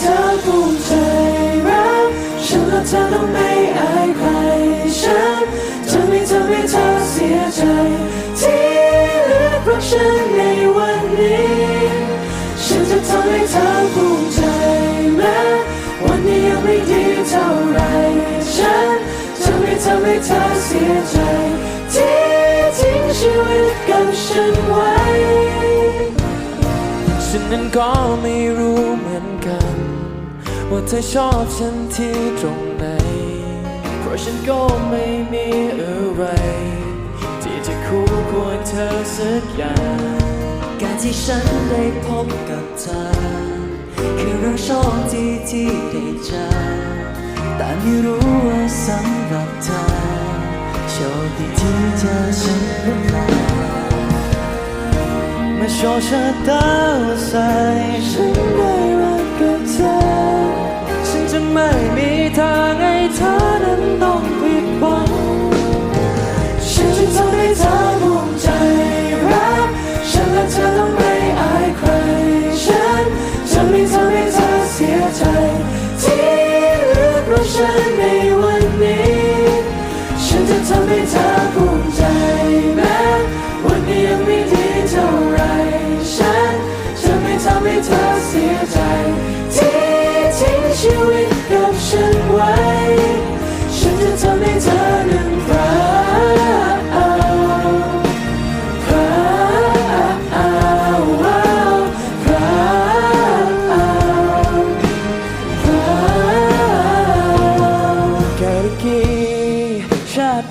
เธอภูมิใจรักฉันและเธอต้องไม่อายใครฉันจะไม่ทำให้เธอเสียใจ ที่เลือกรักฉันในวันนี้ ฉันจะทำให้เธอภูมิใจแม้วันนี้ยังไม่ดีเท่าไรฉันจะไม่ทำให้เธอเสียใจ ที่ทิ้งชีวิตกับฉันไว้ ฉันนั้นก็ไม่รู้เหมือนกัน ว่าเธอชอบฉันที่ตรงไหน เพราะฉันก็ไม่มีอะไร ที่จะคู่ควรเธอสักอย่าง การที่ฉันได้พบกับเธอ คือเรื่องโชคดีที่ได้เจอแต่ไม่รู้ว่าสำหรั โชคชะตาว่าใส่ฉันได้รักกับเธอ ฉันจะไม่มีทางให้เธอนั้นต้องผิดหวังฉันจะทำให้เธอภูมิใจรักฉันและเธอต้องไม่อายใคร ฉันจะไม่ทำให้เธอเสียใจ ที่เลือกรักฉันในวันนี้ ฉันจะทำให้เธอภูมิ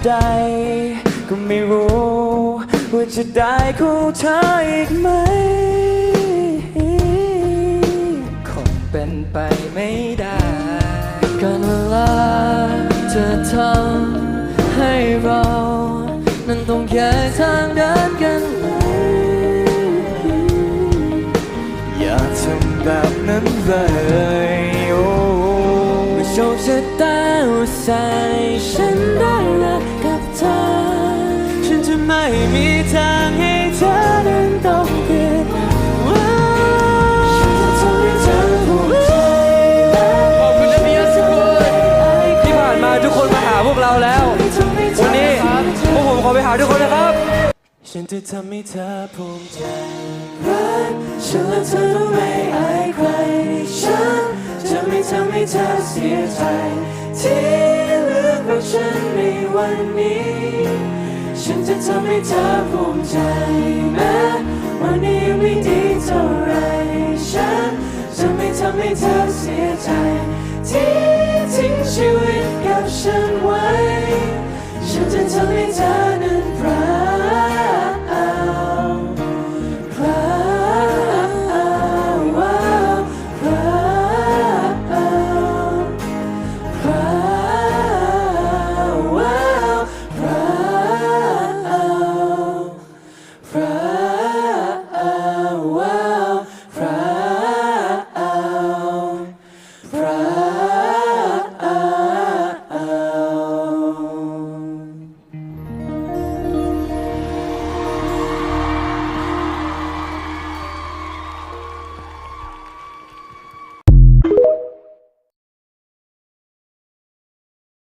ใด ก็ไม่รู้ว่าจะได้คู่เธออีกไหม คงเป็นไปไม่ได้การเวลาจะทำให้เรา นั้นต้องแยกทางเดินกันเลยอย่าทำแบบนั้นเลยโอ้เมื่อโชคชะตาว่าใส่ฉันได้รัก ม่มีทางให้เธอนั้นต้องเปลี่ยนขอบคุณนะพี่ยัสกุลที่ผ่านมาทุกคนมาหาพวกเราแล้ว วันนี้พวกผมขอไปหาทุกคนนะครับ ฉันจะทำให้เธอภูมิใจรักฉันและเธอต้องไม่อายใครฉันจะไม่ทำให้เธอเสียใจที่เลือกรักฉันในวันนี้ ฉันจะทำให้เธอภูมิใจแม้วันนี้ยังไม่ดีเท่าไรฉันจะไม่ทำให้เธอเสียใจ ที่ทิ้งชีวิตกับฉันไว้ ฉันจะทำให้เธอ